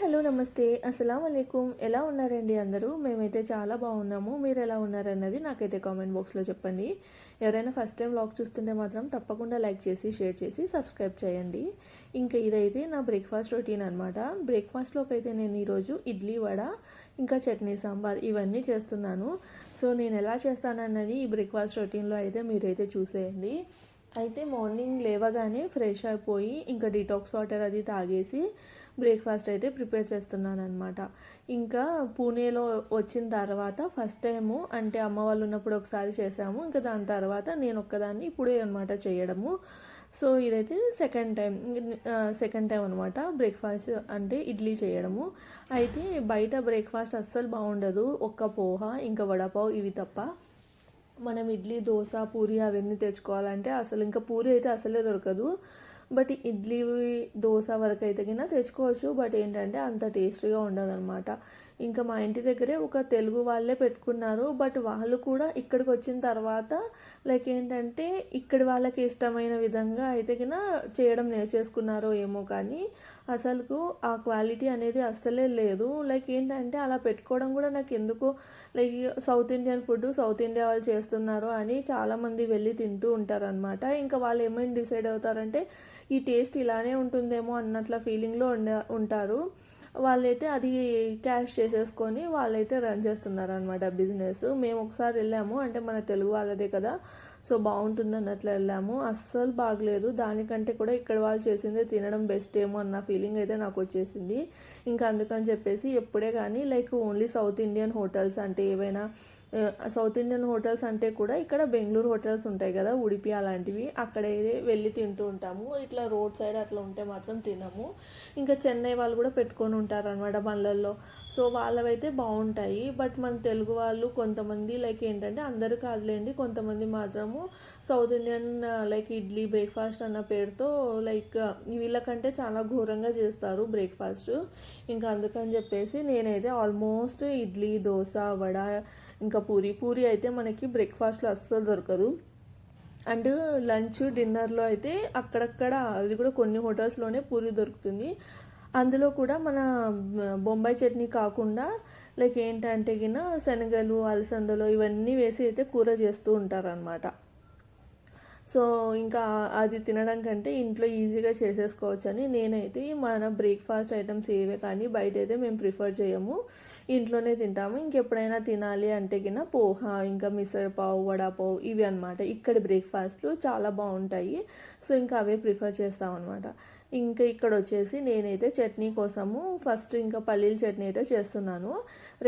Hello నమస్తే. అస్సలం అయికుం ఎలా ఉన్నారండి అందరూ? మేమైతే చాలా బాగున్నాము. మీరు ఎలా ఉన్నారన్నది నాకైతే కామెంట్ బాక్స్లో చెప్పండి. ఎవరైనా ఫస్ట్ టైం వ్లాగ్ చూస్తుంటే మాత్రం తప్పకుండా లైక్ చేసి షేర్ చేసి సబ్స్క్రైబ్ చేయండి. ఇంకా ఇదైతే నా బ్రేక్ఫాస్ట్ రొటీన్ అనమాట బ్రేక్ఫాస్ట్లోకి అయితే నేను ఈరోజు ఇడ్లీ వడ ఇంకా చట్నీ సాంబార్ ఇవన్నీ చేస్తున్నాను. సో నేను ఎలా చేస్తానన్నది ఈ బ్రేక్ఫాస్ట్ రొటీన్లో అయితే మీరైతే చూసేయండి. అయితే మార్నింగ్ లేవగానే ఫ్రెష్ అయిపోయి ఇంకా డిటాక్స్ వాటర్ అది తాగేసి బ్రేక్ఫాస్ట్ అయితే ప్రిపేర్ చేస్తున్నాను అనమాట ఇంకా పూణేలో వచ్చిన తర్వాత ఫస్ట్ టైము అంటే అమ్మ వాళ్ళు ఉన్నప్పుడు ఒకసారి చేసాము ఇంకా దాని తర్వాత నేను ఒక్కదాన్ని ఇప్పుడే అనమాట చేయడము. సో ఇదైతే సెకండ్ టైం సెకండ్ టైం అనమాట బ్రేక్ఫాస్ట్ అంటే ఇడ్లీ చేయడము. అయితే బయట బ్రేక్ఫాస్ట్ అస్సలు బాగుండదు ఒక్క పోహ ఇంకా వడపావ్ ఇవి తప్ప. మనం ఇడ్లీ దోశ పూరి అవన్నీ తెచ్చుకోవాలంటే అసలు ఇంకా పూరి అయితే అసలే దొరకదు. బట్ ఇడ్లీ దోశ వరకు అయితే కింద తెచ్చుకోవచ్చు. బట్ ఏంటంటే అంత టేస్టీగా ఉండదన్నమాట. ఇంకా మా ఇంటి దగ్గరే ఒక తెలుగు వాళ్ళే పెట్టుకున్నారు. బట్ వాళ్ళు కూడా ఇక్కడికి వచ్చిన తర్వాత లైక్ ఏంటంటే ఇక్కడి వాళ్ళకి ఇష్టమైన విధంగా అయితే కింద చేయడం నేర్చేసుకున్నారో ఏమో కానీ అసలుకు ఆ క్వాలిటీ అనేది అస్సలే లేదు. లైక్ ఏంటంటే అలా పెట్టుకోవడం కూడా నాకు ఎందుకు like south Indian food south India వాళ్ళు చేస్తున్నారు అని చాలామంది వెళ్ళి తింటూ ఉంటారనమాట ఇంకా వాళ్ళు ఏమైనా డిసైడ్ అవుతారంటే ఈ టేస్ట్ ఇలానే ఉంటుందేమో అన్నట్ల ఫీలింగ్లో ఉండ ఉంటారు. వాళ్ళైతే అది క్యాష్ చేసేసుకొని వాళ్ళైతే రన్ చేస్తున్నారు అనమాట బిజినెస్. మేము ఒకసారి వెళ్ళాము అంటే మన తెలుగు వాళ్ళదే కదా సో బాగుంటుంది అన్నట్లు వెళ్ళాము. అస్సలు బాగలేదు. దానికంటే కూడా ఇక్కడ వాళ్ళు చేసిందే తినడం బెస్ట్ ఏమో అన్న ఫీలింగ్ అయితే నాకు వచ్చేసింది. ఇంకా అందుకని చెప్పేసి ఎప్పుడే కానీ like only south Indian hotels అంటే ఏవైనా సౌత్ ఇండియన్ హోటల్స్ అంటే కూడా ఇక్కడ బెంగళూరు హోటల్స్ ఉంటాయి కదా ఉడిపి అలాంటివి. అక్కడ వెళ్ళి తింటూ ఉంటాము. ఇట్లా రోడ్ సైడ్ అట్లా ఉంటే మాత్రం తినము. ఇంకా చెన్నై వాళ్ళు కూడా పెట్టుకొని ఉంటారు అనమాట బండ్లల్లో. సో వాళ్ళవైతే బాగుంటాయి. బట్ మన తెలుగు వాళ్ళు కొంతమంది లైక్ ఏంటంటే అందరు కాదులేండి కొంతమంది మాత్రము south Indian like idli breakfast అన్న పేరుతో లైక్ వీళ్ళకంటే చాలా ఘోరంగా చేస్తారు బ్రేక్ఫాస్ట్. ఇంకా అందుకని చెప్పేసి నేనైతే ఆల్మోస్ట్ ఇడ్లీ దోశ వడ ఇంకా పూరి పూరి అయితే మనకి బ్రేక్ఫాస్ట్లో అస్సలు దొరకదు. అండ్ లంచ్ డిన్నర్లో అయితే అక్కడక్కడ అది కూడా కొన్ని హోటల్స్లోనే పూరి దొరుకుతుంది. అందులో కూడా మన బొంబాయి చట్నీ కాకుండా లైక్ ఏంటంటే గిన శనగలు అలసందలు ఇవన్నీ వేసి అయితే కూర చేస్తూ ఉంటారనమాట సో ఇంకా అది తినడం కంటే ఇంట్లో ఈజీగా చేసేసుకోవచ్చు అని నేనైతే మన బ్రేక్ఫాస్ట్ ఐటమ్స్ ఏవే కానీ బయట అయితే మేము ప్రిఫర్ చేయము. ఇంట్లోనే తింటాము. ఇంకెప్పుడైనా తినాలి అంటే కింద పోహ ఇంకా మిసరపావు వడాపావు ఇవి అనమాట ఇక్కడ బ్రేక్ఫాస్ట్లు చాలా బాగుంటాయి. సో ఇంకా అవే ప్రిఫర్ చేస్తాం అనమాట ఇంకా ఇక్కడ వచ్చేసి నేనైతే చట్నీ కోసము ఫస్ట్ ఇంకా పల్లీల చట్నీ అయితే చేస్తున్నాను.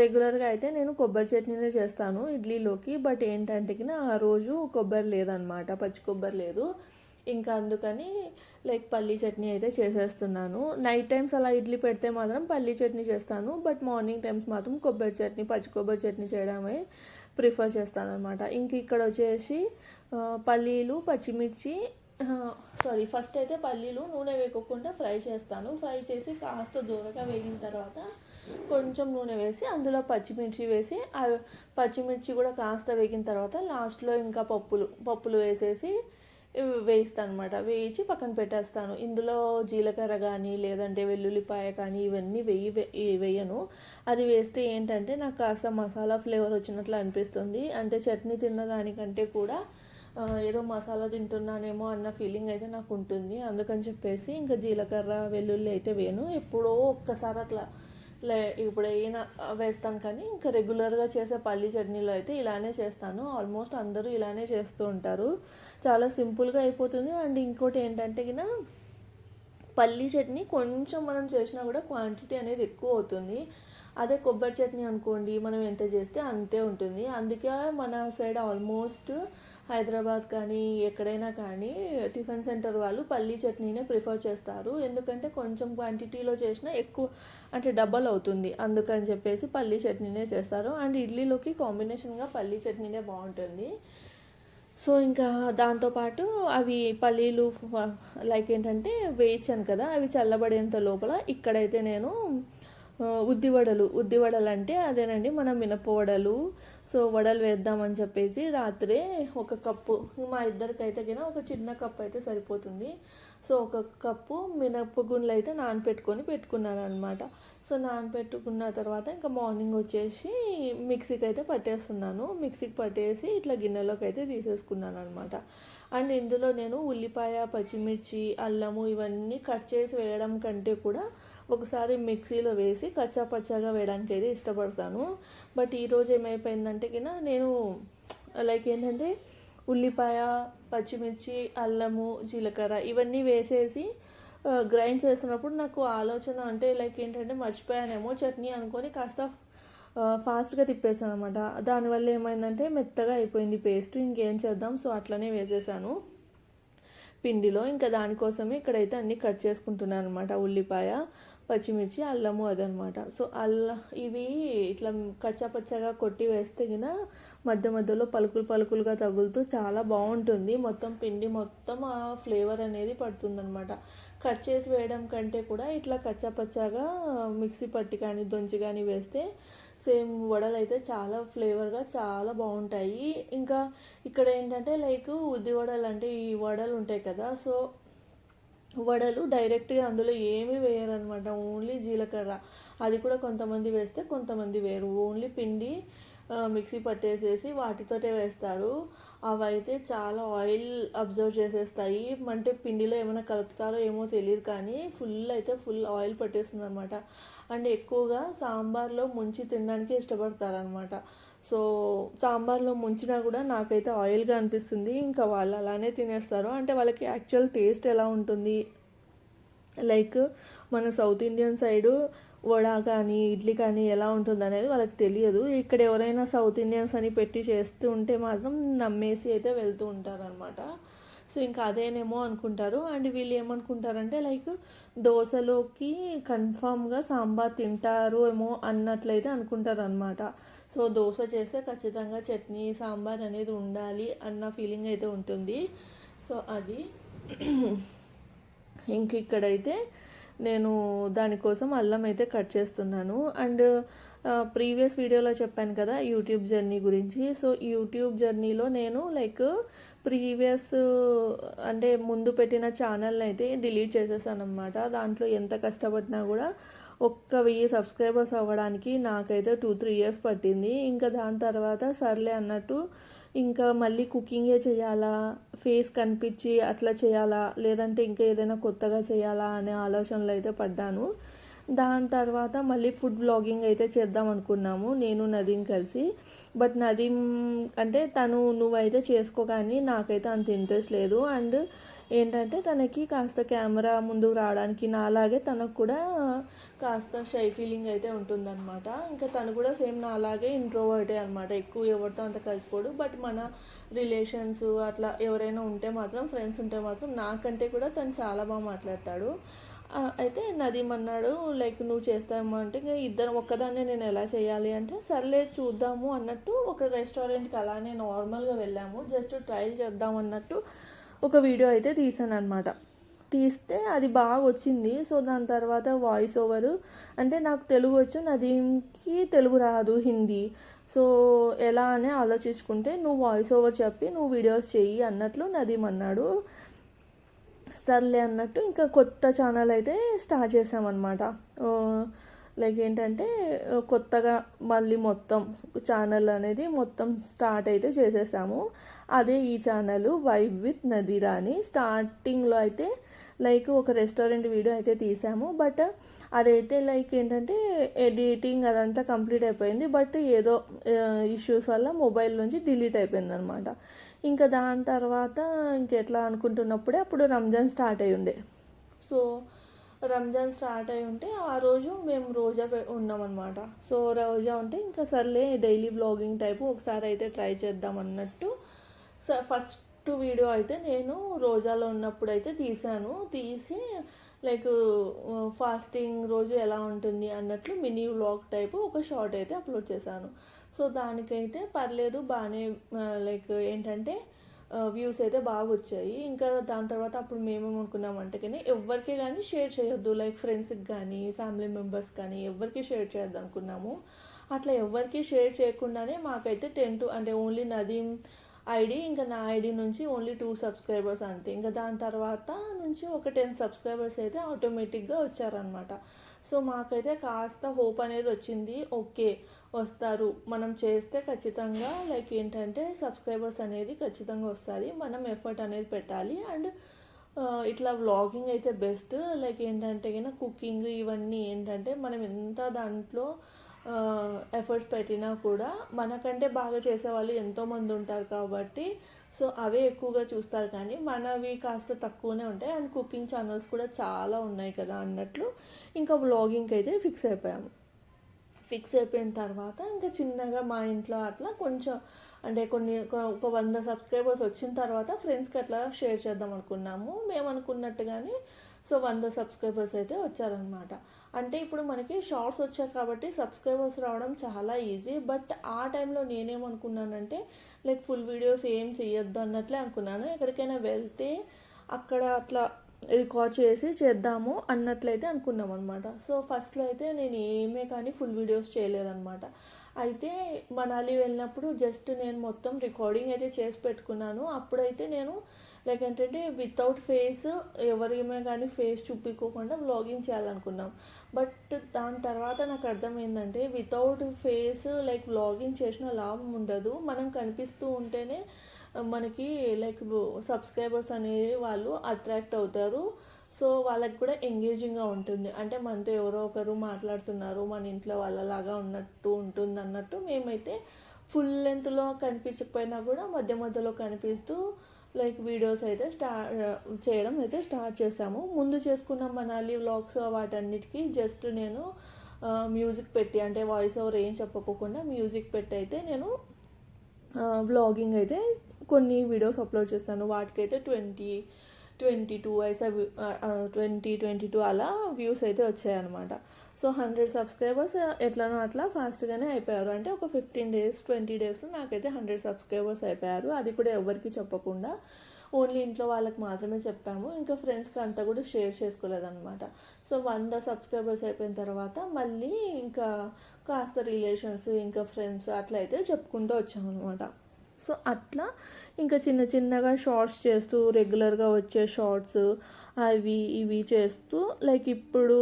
రెగ్యులర్గా అయితే నేను కొబ్బరి చట్నీనే చేస్తాను ఇడ్లీలోకి. బట్ ఏంటంటే ఆ రోజు కొబ్బరి లేదనమాట పచ్చి కొబ్బరి లేదు. ఇంకా అందుకని లైక్ పల్లీ చట్నీ అయితే చేసేస్తున్నాను. నైట్ టైమ్స్ అలా ఇడ్లీ పెడితే మాత్రం పల్లీ చట్నీ చేస్తాను. బట్ మార్నింగ్ టైమ్స్ మాత్రం కొబ్బరి చట్నీ పచ్చి కొబ్బరి చట్నీ చేయడమే ప్రిఫర్ చేస్తాను అనమాట ఇంక ఇక్కడ వచ్చేసి పల్లీలు పచ్చిమిర్చి సారీ ఫస్ట్ అయితే పల్లీలు నూనె వేయకుండా ఫ్రై చేస్తాను. ఫ్రై చేసి కాస్త దూరగా వేగిన తర్వాత కొంచెం నూనె వేసి అందులో పచ్చిమిర్చి వేసి పచ్చిమిర్చి కూడా కాస్త వేగిన తర్వాత లాస్ట్లో ఇంకా పప్పులు పప్పులు వేసేసి వేయిస్తాను అనమాట వేయించి పక్కన పెట్టేస్తాను. ఇందులో జీలకర్ర కానీ లేదంటే వెల్లుల్లిపాయ కానీ ఇవన్నీ వెయ్యి వేయను. అది వేస్తే ఏంటంటే నాకు కాస్త మసాలా ఫ్లేవర్ వచ్చినట్లు అనిపిస్తుంది. అంటే చట్నీ తిన్నదానికంటే కూడా ఏదో మసాలా తింటున్నానేమో అన్న ఫీలింగ్ అయితే నాకు ఉంటుంది. అందుకని చెప్పేసి ఇంకా జీలకర్ర వెల్లుల్లి అయితే వేయను. ఎప్పుడో ఒక్కసారి అట్లా లే ఇప్పుడు అయినా వేస్తాను కానీ ఇంకా రెగ్యులర్గా చేసే పల్లి చట్నీలో అయితే ఇలానే చేస్తాను. ఆల్మోస్ట్ అందరూ ఇలానే చేస్తూ ఉంటారు. చాలా సింపుల్గా అయిపోతుంది. అండ్ ఇంకోటి ఏంటంటే కినా పల్లీ చట్నీ కొంచెం మనం చేసినా కూడా క్వాంటిటీ అనేది ఎక్కువ అవుతుంది. అదే కొబ్బరి చట్నీ అనుకోండి మనం ఎంత చేస్తే అంతే ఉంటుంది. అందుకే మన సైడ్ ఆల్మోస్ట్ హైదరాబాద్ కానీ ఎక్కడైనా కానీ టిఫిన్ సెంటర్ వాళ్ళు పల్లీ చట్నీనే ప్రిఫర్ చేస్తారు. ఎందుకంటే కొంచెం క్వాంటిటీలో చేసినా ఎక్కువ అంటే డబల్ అవుతుంది. అందుకని చెప్పేసి పల్లీ చట్నీనే చేస్తారు. అండ్ ఇడ్లీలోకి కాంబినేషన్గా పల్లీ చట్నీనే బాగుంటుంది. సో ఇంకా దాంతోపాటు అవి పల్లీలు లైక్ ఏంటంటే వేయించాను కదా అవి చల్లబడేంత లోపల ఇక్కడైతే నేను ఉద్దివడలు ఉద్ది వడలు. ఉద్ది వడలు అంటే అదేనండి మన మినప వడలు సో వడలు వేద్దామని చెప్పేసి రాత్రే ఒక కప్పు మా ఇద్దరికైతే గిన ఒక చిన్న కప్ అయితే సరిపోతుంది. సో ఒక కప్పు మినప గుండ్లు అయితే నానపెట్టుకొని పెట్టుకున్నాను అనమాట సో నానపెట్టుకున్న తర్వాత ఇంకా మార్నింగ్ వచ్చేసి మిక్సీకి అయితే పట్టేస్తున్నాను. మిక్సీకి పట్టేసి ఇట్లా గిన్నెలోకి అయితే తీసేసుకున్నాను అనమాట అండ్ ఇందులో నేను ఉల్లిపాయ పచ్చిమిర్చి అల్లము ఇవన్నీ కట్ చేసి వేయడం కంటే కూడా ఒకసారి మిక్సీలో వేసి కచ్చా పచ్చాగా వేయడానికి అయితే ఇష్టపడతాను. బట్ ఈరోజు ఏమైపోయిందంటే కింద నేను లైక్ ఏంటంటే ఉల్లిపాయ పచ్చిమిర్చి అల్లము జీలకర్ర ఇవన్నీ వేసేసి గ్రైండ్ చేస్తున్నప్పుడు నాకు ఆలోచన అంటే లైక్ ఏంటంటే మర్చిపోయానేమో చట్నీ అనుకొని కాస్త ఫాస్ట్గా తిప్పేసాను అనమాట దానివల్ల ఏమైందంటే మెత్తగా అయిపోయింది పేస్ట్ ఇంకేం చేద్దాం? సో అట్లనే వేసేసాను. పిండిలో ఇంకా దానికోసమే ఇక్కడైతే అన్నీ కట్ చేసుకుంటున్నాను అనమాట ఉల్లిపాయ పచ్చిమిర్చి అల్లము అదనమాట. సో అల్ల ఇవి ఇట్లా కచ్చాపచ్చగా కొట్టి వేస్తే గిన మధ్య మధ్యలో పలుకులు పలుకులుగా తగులుతూ చాలా బాగుంటుంది. మొత్తం పిండి మొత్తం ఆ ఫ్లేవర్ అనేది పడుతుందనమాట. కట్ చేసి వేయడం కంటే కూడా ఇట్లా కచ్చాపచ్చాగా మిక్సీ పట్టి కానీ దొంచి కానీ వేస్తే సేమ్ వడలు అయితే చాలా ఫ్లేవర్గా చాలా బాగుంటాయి. ఇంకా ఇక్కడ ఏంటంటే లైక్ ఉద్ది వడలు అంటే ఈ వడలు ఉంటాయి కదా సో వడలు డైరెక్ట్గా అందులో ఏమీ వేయరనమాట ఓన్లీ జీలకర్ర. అది కూడా కొంతమంది వేస్తే కొంతమంది వేరు. ఓన్లీ పిండి మిక్సీ పట్టేసేసి వాటితోటే వేస్తారు. అవైతే చాలా ఆయిల్ అబ్జర్వ్ చేసేస్తాయి. అంటే పిండిలో ఏమైనా కలుపుతారో ఏమో తెలియదు కానీ ఫుల్ అయితే ఫుల్ ఆయిల్ పట్టేస్తుంది అనమాట అండ్ ఎక్కువగా సాంబార్లో ముంచి తినడానికి ఇష్టపడతారనమాట. సో సాంబార్లో ముంచినా కూడా నాకైతే ఆయిల్గా అనిపిస్తుంది. ఇంకా వాళ్ళు అలానే తినేస్తారు. అంటే వాళ్ళకి యాక్చువల్ టేస్ట్ ఎలా ఉంటుంది? లైక్ మన సౌత్ ఇండియన్ సైడు వడ కానీ ఇడ్లీ కానీ ఎలా ఉంటుంది అనేది వాళ్ళకి తెలియదు. ఇక్కడ ఎవరైనా సౌత్ ఇండియన్స్ అని పెట్టి చేస్తూ ఉంటే మాత్రం నమ్మేసి అయితే వెళ్తూ ఉంటారనమాట. సో ఇంకా అదేనేమో అనుకుంటారు. అండ్ వీళ్ళు ఏమనుకుంటారంటే లైక్ దోశలోకి కన్ఫామ్గా సాంబార్ తింటారు ఏమో అన్నట్లయితే అనుకుంటారు అనమాట సో దోశ చేస్తే ఖచ్చితంగా చట్నీ సాంబార్ అనేది ఉండాలి అన్న ఫీలింగ్ అయితే ఉంటుంది. సో అది. ఇంక ఇక్కడైతే నేను దానికోసం అల్లం అయితే కట్ చేస్తున్నాను. అండ్ ప్రీవియస్ వీడియోలో చెప్పాను కదా యూట్యూబ్ జర్నీ గురించి. సో యూట్యూబ్ జర్నీలో నేను లైక్ ప్రీవియస్ అంటే ముందు పెట్టిన ఛానల్ని అయితే డిలీట్ చేసేసాను అనమాట దాంట్లో ఎంత కష్టపడినా కూడా ఒక్క వెయ్యి సబ్స్క్రైబర్స్ అవ్వడానికి నాకైతే టూ త్రీ ఇయర్స్ పట్టింది. ఇంకా దాని తర్వాత సర్లే అన్నట్టు ఇంకా మళ్ళీ కుకింగే చేయాలా ఫేస్ కనిపించి అట్లా చేయాలా లేదంటే ఇంకా ఏదైనా కొత్తగా చేయాలా అనే ఆలోచనలు అయితే పడ్డాను. దాని తర్వాత మళ్ళీ ఫుడ్ బ్లాగింగ్ అయితే చేద్దాం అనుకున్నాము నేను నదీం కలిసి. బట్ నదీం అంటే తను నువ్వైతే చేసుకో కానీ నాకైతే అంత ఇంట్రెస్ట్ లేదు. అండ్ ఏంటంటే తనకి కాస్త కెమెరా ముందుకు రావడానికి నాలాగే తనకు కూడా కాస్త షై ఫీలింగ్ అయితే ఉంటుందన్నమాట. ఇంకా తను కూడా సేమ్ నాలాగే ఇంట్రోవర్టే అనమాట ఎక్కువ ఎవరితో అంత కలిసిపోడు. బట్ మన రిలేషన్స్ అట్లా ఎవరైనా ఉంటే మాత్రం ఫ్రెండ్స్ ఉంటే మాత్రం నాకంటే కూడా తను చాలా బాగా మాట్లాడతాడు. అయితే నదీం అన్నాడు లైక్ నువ్వు చేస్తామో అంటే ఇద్దరం ఒక్కదాన్నే నేను ఎలా చేయాలి? అంటే సర్లే చూద్దాము అన్నట్టు ఒక రెస్టారెంట్కి అలానే నార్మల్గా వెళ్ళాము. జస్ట్ ట్రయల్ చేద్దాం అన్నట్టు ఒక వీడియో అయితే తీసాను అనమాట తీస్తే అది బాగా వచ్చింది. సో దాని తర్వాత వాయిస్ ఓవర్. అంటే నాకు తెలుగు వచ్చు నదీంకి తెలుగు రాదు హిందీ. సో ఎలా అని ఆలోచించుకుంటే నువ్వు వాయిస్ ఓవర్ చెప్పి నువ్వు వీడియోస్ చెయ్యి అన్నట్లు నదీం అన్నాడు. సర్లే అన్నట్టు ఇంకా కొత్త ఛానల్ అయితే స్టార్ట్ చేసామన్నమాట. లైక్ ఏంటంటే కొత్తగా మళ్ళీ మొత్తం ఛానల్ అనేది మొత్తం స్టార్ట్ అయితే చేసేసాము. అదే ఈ ఛానల్ వైబ్ విత్ నదిరా అని. స్టార్టింగ్లో అయితే లైక్ ఒక రెస్టారెంట్ వీడియో అయితే తీసాము. బట్ అదైతే లైక్ ఏంటంటే ఎడిటింగ్ అదంతా కంప్లీట్ అయిపోయింది. బట్ ఏదో ఇష్యూస్ వల్ల మొబైల్ నుంచి డిలీట్ అయిపోయింది అనమాట ఇంకా దాని తర్వాత ఇంకెట్లా అనుకుంటున్నప్పుడే అప్పుడు రంజాన్ స్టార్ట్ అయి ఉండే సో రంజాన్ స్టార్ట్ అయి ఉంటే ఆ రోజు మేము రోజా ఉన్నామన్నమాట. సో రోజా ఉంటే ఇంకా సర్లే డైలీ వ్లాగింగ్ టైపు ఒకసారి అయితే ట్రై చేద్దాం అన్నట్టు ఫస్ట్ వీడియో అయితే నేను రోజాలో ఉన్నప్పుడు అయితే తీసాను. తీసి లైక్ ఫాస్టింగ్ రోజు ఎలా ఉంటుంది అన్నట్లు మినీ వ్లాగ్ టైపు ఒక షార్ట్ అయితే అప్లోడ్ చేశాను. సో దానికైతే పర్లేదు బాగానే లైక్ ఏంటంటే వ్యూస్ అయితే బాగా వచ్చాయి. ఇంకా దాని తర్వాత అప్పుడు మేమేమనుకున్నామంటే కానీ ఎవరికి కానీ షేర్ చేయొద్దు. లైక్ ఫ్రెండ్స్కి కానీ ఫ్యామిలీ మెంబర్స్ కానీ ఎవరికి షేర్ చేయొద్దు అనుకున్నాము అట్లా ఎవరికి షేర్ చేయకుండానే మాకైతే టెన్ టు అంటే ఓన్లీ నదీం ఐడి ఇంకా నా ఐడి నుంచి ఓన్లీ టూ సబ్స్క్రైబర్స్ అంతే. ఇంకా దాని తర్వాత నుంచి ఒక టెన్ సబ్స్క్రైబర్స్ అయితే ఆటోమేటిక్గా వచ్చారనమాట సో మాకైతే కాస్త హోప్ అనేది వచ్చింది. ఓకే వస్తారు. మనం చేస్తే ఖచ్చితంగా లైక్ ఏంటంటే సబ్స్క్రైబర్స్ అనేది ఖచ్చితంగా వస్తుంది మనం ఎఫర్ట్ అనేది పెట్టాలి. అండ్ ఇట్లా వ్లాగింగ్ అయితే బెస్ట్ లైక్ ఏంటంటే కుకింగ్ ఇవన్నీ ఏంటంటే మనం ఎంత దాంట్లో ఎఫర్ట్స్ పెట్టినా కూడా మనకంటే బాగా చేసేవాళ్ళు ఎంతోమంది ఉంటారు కాబట్టి సో అవే ఎక్కువగా చూస్తారు. కానీ మనవి కాస్త తక్కువనే ఉంటాయి. అండ్ కుకింగ్ ఛానల్స్ కూడా చాలా ఉన్నాయి కదా అన్నట్లు. ఇంకా వ్లాగింగ్కి అయితే ఫిక్స్ అయిపోయాము. ఫిక్స్ అయిపోయిన తర్వాత ఇంకా చిన్నగా మా ఇంట్లో అట్లా కొంచెం అంటే కొన్ని ఒక వంద సబ్స్క్రైబర్స్ వచ్చిన తర్వాత ఫ్రెండ్స్కి అట్లా షేర్ చేద్దాం అనుకున్నాము. మేము అనుకున్నట్టుగానే సో వంద సబ్స్క్రైబర్స్ అయితే వచ్చారనమాట అంటే ఇప్పుడు మనకి షార్ట్స్ వచ్చాయి కాబట్టి సబ్స్క్రైబర్స్ రావడం చాలా ఈజీ. బట్ ఆ టైంలో నేనేమనుకున్నానంటే లైక్ ఫుల్ వీడియోస్ ఏం చేయొద్దు అన్నట్లే అనుకున్నాను. ఎక్కడికైనా వెళ్తే అక్కడ అట్లా రికార్డ్ చేసి చేద్దాము అన్నట్లయితే అనుకున్నాం అనమాట సో ఫస్ట్లో అయితే నేను ఏమే కానీ ఫుల్ వీడియోస్ చేయలేదన్నమాట. అయితే మనాలి వెళ్ళినప్పుడు జస్ట్ నేను మొత్తం రికార్డింగ్ అయితే చేసి పెట్టుకున్నాను. అప్పుడైతే నేను లైక్ ఏంటంటే వితౌట్ ఫేస్ ఎవరిమే కానీ ఫేస్ చూపించుకోకుండా వ్లాగింగ్ చేయాలనుకున్నాం. బట్ దాని తర్వాత నాకు అర్థమైందంటే వితౌట్ ఫేస్ లైక్ వ్లాగింగ్ చేసిన లాభం ఉండదు. మనం కనిపిస్తూ ఉంటేనే మనకి లైక్ సబ్స్క్రైబర్స్ అనేది వాళ్ళు అట్రాక్ట్ అవుతారు. సో వాళ్ళకి కూడా ఎంగేజింగ్గా ఉంటుంది. అంటే మనతో ఎవరో ఒకరు మాట్లాడుతున్నారు మన ఇంట్లో వాళ్ళలాగా ఉన్నట్టు ఉంటుంది అన్నట్టు మేమైతే ఫుల్ లెంత్లో కనిపించకపోయినా కూడా మధ్య మధ్యలో కనిపిస్తూ లైక్ వీడియోస్ అయితే స్టార్ట్ చేయడం అయితే స్టార్ట్ చేసాము ముందు చేసుకున్న మనాలి వ్లాగ్స్ వాటన్నిటికీ జస్ట్ నేను మ్యూజిక్ పెట్టి అంటే వాయిస్ ఓవర్ ఏం చెప్పుకోకుండా మ్యూజిక్ పెట్టి అయితే నేను వ్లాగింగ్ అయితే కొన్ని వీడియోస్ అప్లోడ్ చేస్తాను. వాటికైతే twenty twenty two wise twenty twenty two అలా వ్యూస్ అయితే వచ్చాయన్నమాట. సో హండ్రెడ్ సబ్స్క్రైబర్స్ ఎట్లనో అట్లా ఫాస్ట్గానే అయిపోయారు. అంటే ఒక ఫిఫ్టీన్ డేస్ ట్వంటీ డేస్లో నాకైతే హండ్రెడ్ సబ్స్క్రైబర్స్ అయిపోయారు. అది కూడా ఎవరికి చెప్పకుండా ఓన్లీ ఇంట్లో వాళ్ళకి మాత్రమే చెప్పాము. ఇంకా ఫ్రెండ్స్కి అంతా కూడా షేర్ చేసుకోలేదన్నమాట. సో వంద సబ్స్క్రైబర్స్ అయిపోయిన తర్వాత మళ్ళీ ఇంకా కాస్త రిలేషన్స్ ఇంకా ఫ్రెండ్స్ అట్లా అయితే చెప్పుకుంటూ వచ్చామన్నమాట. సో అట్లా ఇంకా చిన్న చిన్నగా షార్ట్స్ చేస్తూ రెగ్యులర్గా వచ్చే షార్ట్స్ అవి ఇవి చేస్తూ లైక్ ఇప్పుడు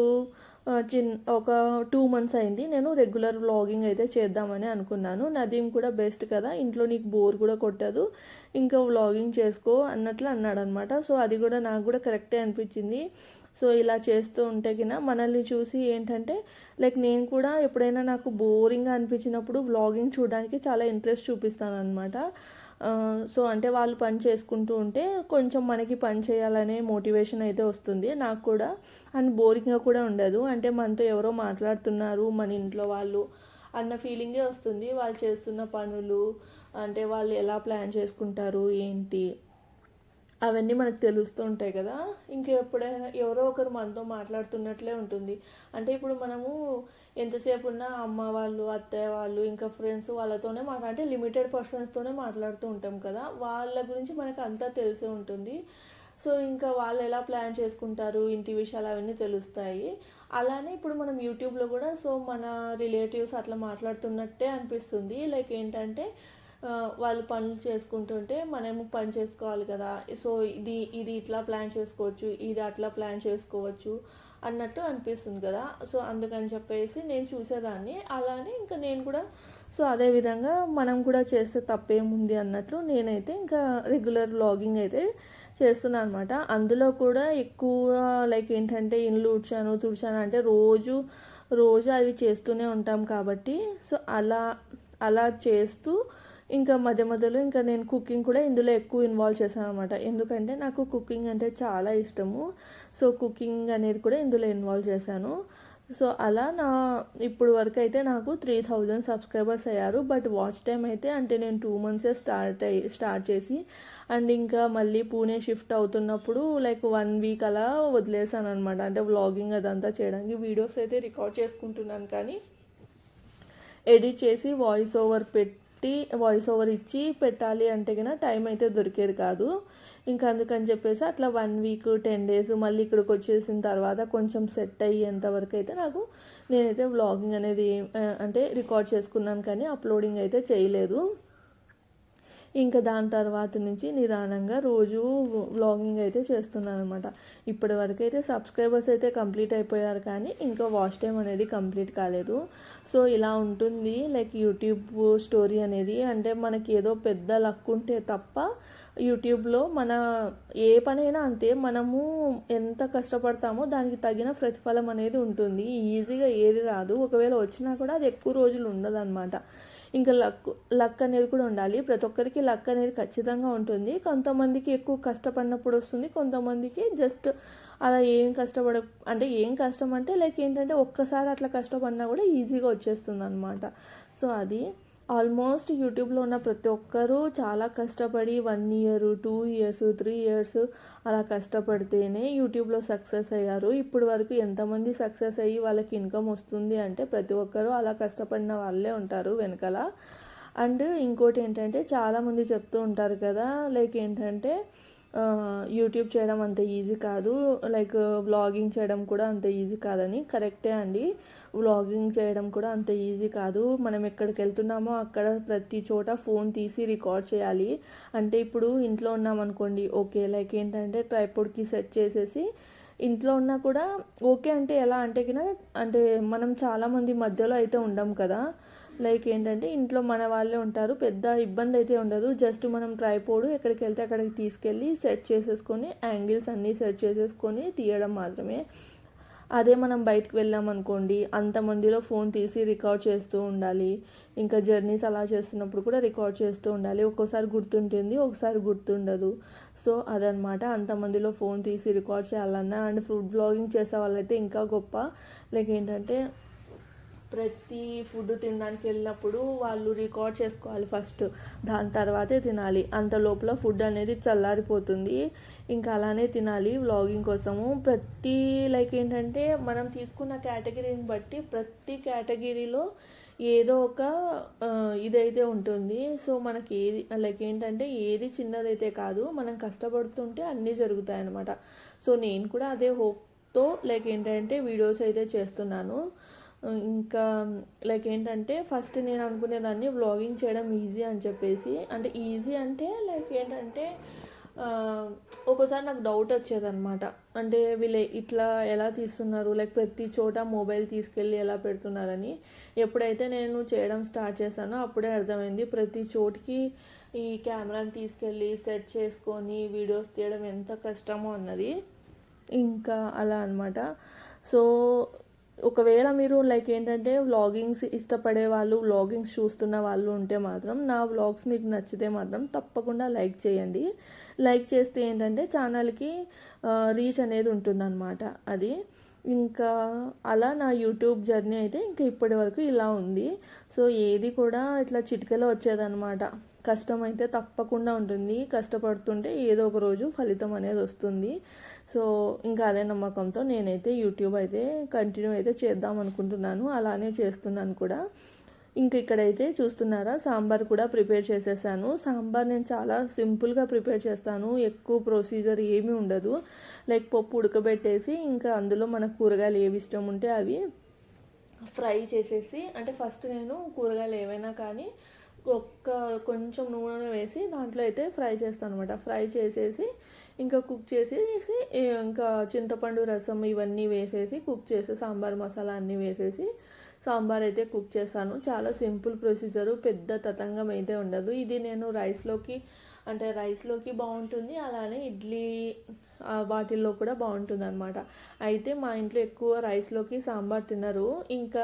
చిన్ ఒక టూ మంత్స్ అయింది. నేను రెగ్యులర్ వ్లాగింగ్ అయితే చేద్దామని అనుకున్నాను. నదీం కూడా బెస్ట్ కదా ఇంట్లో నీకు బోర్ కూడా కొట్టదు. ఇంకా వ్లాగింగ్ చేసుకో అన్నట్లు అన్నాడు అనమాట సో అది కూడా నాకు కూడా కరెక్టే అనిపించింది. సో ఇలా చేస్తూ ఉంటే కినా మనల్ని చూసి ఏంటంటే లైక్ నేను కూడా ఎప్పుడైనా నాకు బోరింగ్గా అనిపించినప్పుడు వ్లాగింగ్ చూడడానికి చాలా ఇంట్రెస్ట్ చూపిస్తాను అనమాట సో అంటే వాళ్ళు పని చేసుకుంటూ ఉంటే కొంచెం మనకి పని చేయాలనే మోటివేషన్ అయితే వస్తుంది. నాకు కూడా అండ్ బోరింగ్గా కూడా ఉండదు. అంటే మనతో ఎవరో మాట్లాడుతున్నారు మన ఇంట్లో వాళ్ళు అన్న ఫీలింగే వస్తుంది. వాళ్ళు చేస్తున్న పనులు అంటే వాళ్ళు ఎలా ప్లాన్ చేసుకుంటారు ఏంటి? అవన్నీ మనకు తెలుస్తూ ఉంటాయి కదా. ఇంకా ఎప్పుడైనా ఎవరో ఒకరు మనతో మాట్లాడుతున్నట్లే ఉంటుంది. అంటే ఇప్పుడు మనము ఎంతసేపు ఉన్నా అమ్మ వాళ్ళు అత్తయ్య వాళ్ళు ఇంకా ఫ్రెండ్స్ వాళ్ళతోనే మాట అంటే లిమిటెడ్ పర్సన్స్తోనే మాట్లాడుతూ ఉంటాం కదా. వాళ్ళ గురించి మనకు అంతా తెలిసే ఉంటుంది. సో ఇంకా వాళ్ళు ఎలా ప్లాన్ చేసుకుంటారు? ఇంటి విషయాలు అవన్నీ తెలుస్తాయి. అలానే ఇప్పుడు మనం యూట్యూబ్లో కూడా సో మన రిలేటివ్స్ అట్లా మాట్లాడుతున్నట్టే అనిపిస్తుంది. లైక్ ఏంటంటే వాళ్ళు పనులు చేసుకుంటుంటే మనము పని చేసుకోవాలి కదా. సో ఇది ఇది ఇట్లా ప్లాన్ చేసుకోవచ్చు ఇది అట్లా ప్లాన్ చేసుకోవచ్చు అన్నట్టు అనిపిస్తుంది కదా. సో అందుకని చెప్పేసి నేను చూసేదాన్ని. అలానే ఇంకా నేను కూడా సో అదే విధంగా మనం కూడా చేస్తే తప్పేముంది అన్నట్లు నేనైతే ఇంకా రెగ్యులర్ వ్లాగింగ్ అయితే చేస్తున్నాను అనమాట అందులో కూడా ఎక్కువ లైక్ ఏంటంటే ఇండ్లు ఉడ్చాను తుడిచాను అంటే రోజు రోజు అవి చేస్తూనే ఉంటాం కాబట్టి సో అలా అలా చేస్తూ ఇంకా మధ్య మధ్యలో ఇంకా నేను కుకింగ్ కూడా ఇందులో ఎక్కువ ఇన్వాల్వ్ చేశాను అనమాట ఎందుకంటే నాకు కుకింగ్ అంటే చాలా ఇష్టము. సో కుకింగ్ అనేది కూడా ఇందులో ఇన్వాల్వ్ చేశాను. సో అలా నా ఇప్పుడు వరకు అయితే నాకు త్రీ థౌజండ్ సబ్స్క్రైబర్స్ అయ్యారు. బట్ వాచ్ టైం అయితే అంటే నేను టూ మంత్సే స్టార్ట్ అయ్యి స్టార్ట్ చేసి అండ్ ఇంకా మళ్ళీ పూణే షిఫ్ట్ అవుతున్నప్పుడు లైక్ వన్ వీక్ అలా వదిలేసాను అనమాట అంటే వ్లాగింగ్ అదంతా చేయడానికి వీడియోస్ అయితే రికార్డ్ చేసుకుంటున్నాను కానీ ఎడిట్ చేసి వాయిస్ ఓవర్ పెట్టి పెట్టి వాయిస్ ఓవర్ ఇచ్చి పెట్టాలి అంటే కన్నా టైం అయితే దొరికేది కాదు. ఇంకా అందుకని చెప్పేసి అట్లా వన్ వీక్ టెన్ డేస్ మళ్ళీ ఇక్కడికి వచ్చేసిన తర్వాత కొంచెం సెట్ అయ్యేంత వరకు అయితే నాకు నేనైతే వ్లాగింగ్ అనేది అంటే రికార్డ్ చేసుకున్నాను కానీ అప్లోడింగ్ అయితే చేయలేదు. ఇంకా దాని తర్వాత నుంచి నిదానంగా రోజు వ్లాగింగ్ అయితే చేస్తున్నాను అనమాట ఇప్పటి వరకు అయితే సబ్స్క్రైబర్స్ అయితే కంప్లీట్ అయిపోయారు కానీ ఇంకా వాచ్ టైం అనేది కంప్లీట్ కాలేదు. సో ఇలా ఉంటుంది లైక్ యూట్యూబ్ స్టోరీ అనేది. అంటే మనకి ఏదో పెద్ద లక్ ఉంటే తప్ప యూట్యూబ్లో మన ఏ పనైనా అంతే మనము ఎంత కష్టపడతామో దానికి తగిన ప్రతిఫలం అనేది ఉంటుంది. ఈజీగా ఏది రాదు. ఒకవేళ వచ్చినా కూడా అది ఎక్కువ రోజులు ఉండదు ఇంకా లక్ లక్ అనేది కూడా ఉండాలి. ప్రతి ఒక్కరికి లక్ అనేది ఖచ్చితంగా ఉంటుంది. కొంతమందికి ఎక్కువ కష్టపడినప్పుడు వస్తుంది. కొంతమందికి జస్ట్ అలా ఏం కష్టపడ అంటే ఏం కష్టం అంటే లైక్ ఏంటంటే ఒక్కసారి అట్లా కష్టపడినా కూడా ఈజీగా వచ్చేస్తుంది అనమాట సో అది. ఆల్మోస్ట్ యూట్యూబ్లో ఉన్న ప్రతి ఒక్కరూ చాలా కష్టపడి one year two years three years అలా కష్టపడితేనే యూట్యూబ్లో సక్సెస్ అయ్యారు. ఇప్పుడు వరకు ఎంతమంది సక్సెస్ అయ్యి వాళ్ళకి ఇన్కమ్ వస్తుంది అంటే ప్రతి ఒక్కరూ అలా కష్టపడిన వాళ్ళే ఉంటారు వెనకాల. అండ్ ఇంకోటి ఏంటంటే చాలామంది చెప్తూ ఉంటారు కదా లైక్ ఏంటంటే యూట్యూబ్ చేయడం అంత ఈజీ కాదు లైక్ వ్లాగింగ్ చేయడం కూడా అంత ఈజీ కాదని. కరెక్టే అండి. వ్లాగింగ్ చేయడం కూడా అంత ఈజీ కాదు. మనం ఎక్కడికి వెళ్తున్నామో అక్కడ ప్రతి చోట ఫోన్ తీసి రికార్డ్ చేయాలి. అంటే ఇప్పుడు ఇంట్లో ఉన్నామనుకోండి ఓకే. లైక్ ఏంటంటే ట్రైపోడ్కి సెట్ చేసేసి ఇంట్లో ఉన్నా కూడా ఓకే అంటే ఎలా అంటే కినా అంటే మనం చాలామంది మధ్యలో అయితే ఉండం కదా. లైక్ ఏంటంటే ఇంట్లో మన వాళ్ళే ఉంటారు. పెద్ద ఇబ్బంది అయితే ఉండదు. జస్ట్ మనం ట్రైపోడ్ ఎక్కడికి వెళ్తే అక్కడికి తీసుకెళ్ళి సెట్ చేసేసుకొని యాంగిల్స్ అన్నీ సెట్ చేసేసుకొని తీయడం మాత్రమే. అదే మనం బయటకు వెళ్ళామనుకోండి అంతమందిలో ఫోన్ తీసి రికార్డ్ చేస్తూ ఉండాలి. ఇంకా జర్నీస్ అలా చేస్తున్నప్పుడు కూడా రికార్డ్ చేస్తూ ఉండాలి. ఒక్కోసారి గుర్తుంటుంది ఒకసారి గుర్తుండదు. సో అదనమాట. అంతమందిలో ఫోన్ తీసి రికార్డ్ చేయాలన్నా అండ్ ఫుడ్ బ్లాగింగ్ చేసే వాళ్ళైతే ఇంకా గొప్ప. లైక్ ఏంటంటే ప్రతి ఫుడ్ తినడానికి వెళ్ళినప్పుడు వాళ్ళు రికార్డ్ చేసుకోవాలి ఫస్ట్ దాని తర్వాతే తినాలి. అంత లోపల ఫుడ్ అనేది చల్లారిపోతుంది. ఇంకా అలానే తినాలి వ్లాగింగ్ కోసము. ప్రతి లైక్ ఏంటంటే మనం తీసుకున్న కేటగిరీని బట్టి ప్రతి కేటగిరీలో ఏదో ఒక ఇదైతే ఉంటుంది. సో మనకి ఏది లైక్ ఏంటంటే ఏది చిన్నదైతే కాదు మనం కష్టపడుతుంటే అన్నీ జరుగుతాయి అన్నమాట సో నేను కూడా అదే హోప్తో లైక్ ఏంటంటే వీడియోస్ అయితే చేస్తున్నాను. ఇంకా లైక్ ఏంటంటే ఫస్ట్ నేను అనుకునేదాన్ని వ్లాగింగ్ చేయడం ఈజీ అని చెప్పేసి. అంటే ఈజీ అంటే లైక్ ఏంటంటే ఒక్కోసారి నాకు డౌట్ వచ్చేదన్నమాట. అంటే వీళ్ళు ఇట్లా ఎలా తీస్తున్నారు? లైక్ ప్రతి చోట మొబైల్ తీసుకెళ్ళి ఎలా పెడుతున్నారని. ఎప్పుడైతే నేను చేయడం స్టార్ట్ చేశానో అప్పుడే అర్థమైంది ప్రతి చోటికి ఈ కెమెరాని తీసుకెళ్ళి సెట్ చేసుకొని వీడియోస్ తీయడం ఎంత కష్టమో అన్నది. ఇంకా అలా అనమాట సో ఒకవేళ మీరు లైక్ ఏంటంటే వ్లాగింగ్స్ ఇష్టపడే వాళ్ళు వ్లాగింగ్స్ చూస్తున్న వాళ్ళు ఉంటే మాత్రం నా వ్లాగ్స్ మీకు నచ్చితే మాత్రం తప్పకుండా లైక్ చేయండి. లైక్ చేస్తే ఏంటంటే ఛానల్కి రీచ్ అనేది ఉంటుందన్నమాట. అది ఇంకా అలా నా యూట్యూబ్ జర్నీ అయితే ఇంకా ఇప్పటి వరకు ఇలా ఉంది. సో ఏది కూడా ఇట్లా చిటికలో వచ్చేదన్నమాట. కష్టం అయితే తప్పకుండా ఉంటుంది. కష్టపడుతుంటే ఏదో ఒక రోజు ఫలితం అనేది వస్తుంది. సో ఇంకా అదే నమ్మకంతో నేనైతే యూట్యూబ్ అయితే కంటిన్యూ అయితే చేద్దాం అనుకుంటున్నాను. అలానే చేస్తున్నాను కూడా. ఇంక ఇక్కడైతే చూస్తున్నారా సాంబార్ కూడా ప్రిపేర్ చేసేసాను. సాంబార్ నేను చాలా సింపుల్గా ప్రిపేర్ చేస్తాను. ఎక్కువ ప్రొసీజర్ ఏమీ ఉండదు. లైక్ పప్పు ఉడకబెట్టేసి ఇంకా అందులో మనకు కూరగాయలు ఏవి ఇష్టం ఉంటే అవి ఫ్రై చేసేసి అంటే ఫస్ట్ నేను కూరగాయలు ఏవైనా కానీ ఒక్క కొంచెం నూనె వేసి దాంట్లో అయితే ఫ్రై చేస్తాను అనమాట ఫ్రై చేసేసి ఇంకా కుక్ చేసేసి ఇంకా చింతపండు రసం ఇవన్నీ వేసేసి కుక్ చేసి సాంబార్ మసాలా అన్నీ వేసేసి సాంబార్ అయితే కుక్ చేస్తాను. చాలా సింపుల్ ప్రొసీజరు పెద్ద తతంగం అయితే ఉండదు. ఇది నేను రైస్లోకి అంటే రైస్లోకి బాగుంటుంది అలానే ఇడ్లీ వాటిల్లో కూడా బాగుంటుంది అనమాట అయితే మా ఇంట్లో ఎక్కువ రైస్లోకి సాంబార్ తినరు. ఇంకా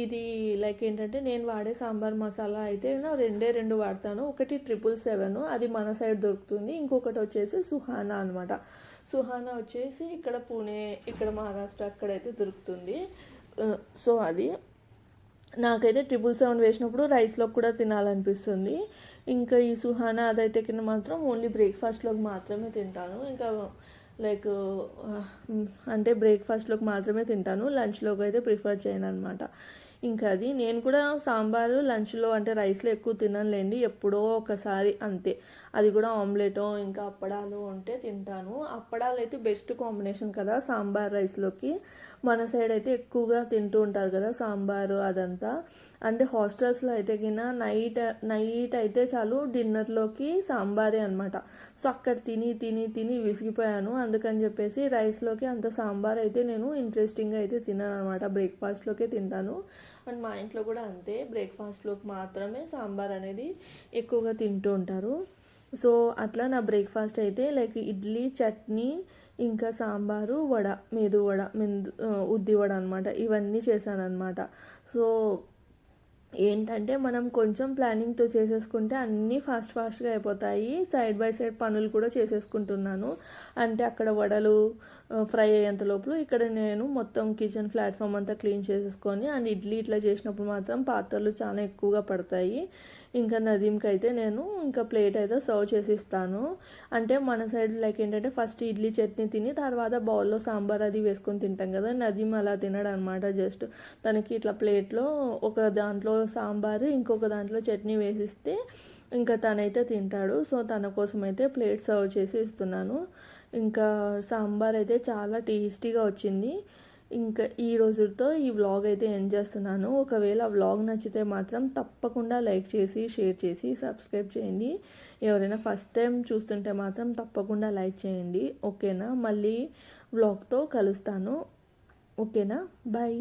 ఇది లైక్ ఏంటంటే నేను వాడే సాంబార్ మసాలా అయితే నా రెండే రెండు వాడతాను. ఒకటి ట్రిపుల్ సెవెన్ అది మన సైడ్ దొరుకుతుంది. ఇంకొకటి వచ్చేసి సుహానా అనమాట సుహానా వచ్చేసి ఇక్కడ పూణే ఇక్కడ మహారాష్ట్ర అక్కడైతే దొరుకుతుంది. సో అది. నాకైతే ట్రిపుల్ సెవెన్ వేసినప్పుడు రైస్లో కూడా తినాలనిపిస్తుంది. ఇంకా ఈ సుహానా అదైతే కింద మాత్రం ఓన్లీ బ్రేక్ఫాస్ట్లోకి మాత్రమే తింటాను. ఇంకా లైక్ అంటే బ్రేక్ఫాస్ట్లోకి మాత్రమే తింటాను. లంచ్లోకి అయితే ప్రిఫర్ చేయను అనమాట ఇంకా అది నేను కూడా సాంబారు లంచ్లో అంటే రైస్లో ఎక్కువ తినలేండి ఎప్పుడో ఒకసారి అంతే. అది కూడా ఆమ్లెటో ఇంకా అప్పడాలు ఉంటే తింటాను. అప్పడాలు అయితే బెస్ట్ కాంబినేషన్ కదా సాంబార్ రైస్లోకి మన సైడ్ అయితే ఎక్కువగా తింటూ ఉంటారు కదా సాంబారు అదంతా. అంటే హాస్టల్స్లో అయితే కింద నైట్ నైట్ అయితే చాలు డిన్నర్లోకి సాంబారే అనమాట సో అక్కడ తిని తిని తిని విసిగిపోయాను. అందుకని చెప్పేసి రైస్లోకి అంత సాంబార్ అయితే నేను ఇంట్రెస్టింగ్గా అయితే తిన్నాను అనమాట బ్రేక్ఫాస్ట్లోకే తింటాను. అండ్ మా ఇంట్లో కూడా అంతే. బ్రేక్ఫాస్ట్లోకి మాత్రమే సాంబార్ అనేది ఎక్కువగా తింటూ ఉంటారు. సో అట్లా నా బ్రేక్ఫాస్ట్ అయితే లైక్ ఇడ్లీ చట్నీ ఇంకా సాంబారు వడ మేదు వడ మెందు ఉద్ది వడ అనమాట ఇవన్నీ చేశాను అనమాట సో ఏంటంటే మనం కొంచెం ప్లానింగ్తో చేసేసుకుంటే అన్నీ ఫాస్ట్ ఫాస్ట్గా అయిపోతాయి. సైడ్ బై సైడ్ పనులు కూడా చేసేసుకుంటున్నాను. అంటే అక్కడ వడలు ఫ్రై అయ్యేంత లోపల ఇక్కడ నేను మొత్తం కిచెన్ ప్లాట్ఫామ్ అంతా క్లీన్ చేసేసుకొని అండ్ ఇడ్లీ ఇట్లా చేసినప్పుడు మాత్రం పాత్రలు చాలా ఎక్కువగా పడతాయి. ఇంకా నదీంకి అయితే నేను ఇంకా ప్లేట్ అయితే సర్వ్ చేసి ఇస్తాను అంటే మన సైడ్ లైక్ ఏంటంటే ఫస్ట్ ఇడ్లీ చట్నీ తిని తర్వాత బౌల్లో సాంబార్ అది వేసుకొని తింటాం కదా నదీం అలా తినడు అనమాట జస్ట్. తనకి ఇట్లా ప్లేట్లో ఒక దాంట్లో సాంబారు ఇంకొక దాంట్లో చట్నీ వేసిస్తే ఇంకా తనైతే తింటాడు. సో తన కోసం అయితే ప్లేట్ సర్వ్ చేసి ఇస్తున్నాను. ఇంకా సాంబార్ అయితే చాలా టేస్టీగా వచ్చింది. ఇంకా ఈ రోజుతో ఈ వ్లాగ్ అయితే ఎండ్ చేస్తున్నాను. ఒకవేళ వ్లాగ్ నచ్చితే మాత్రం తప్పకుండా లైక్ చేసి షేర్ చేసి సబ్స్క్రైబ్ చేయండి. ఎవరైనా ఫస్ట్ టైం చూస్తుంటే మాత్రం తప్పకుండా లైక్ చేయండి. ఓకేనా? మళ్ళీ వ్లాగ్తో కలుస్తాను. ఓకేనా? బాయ్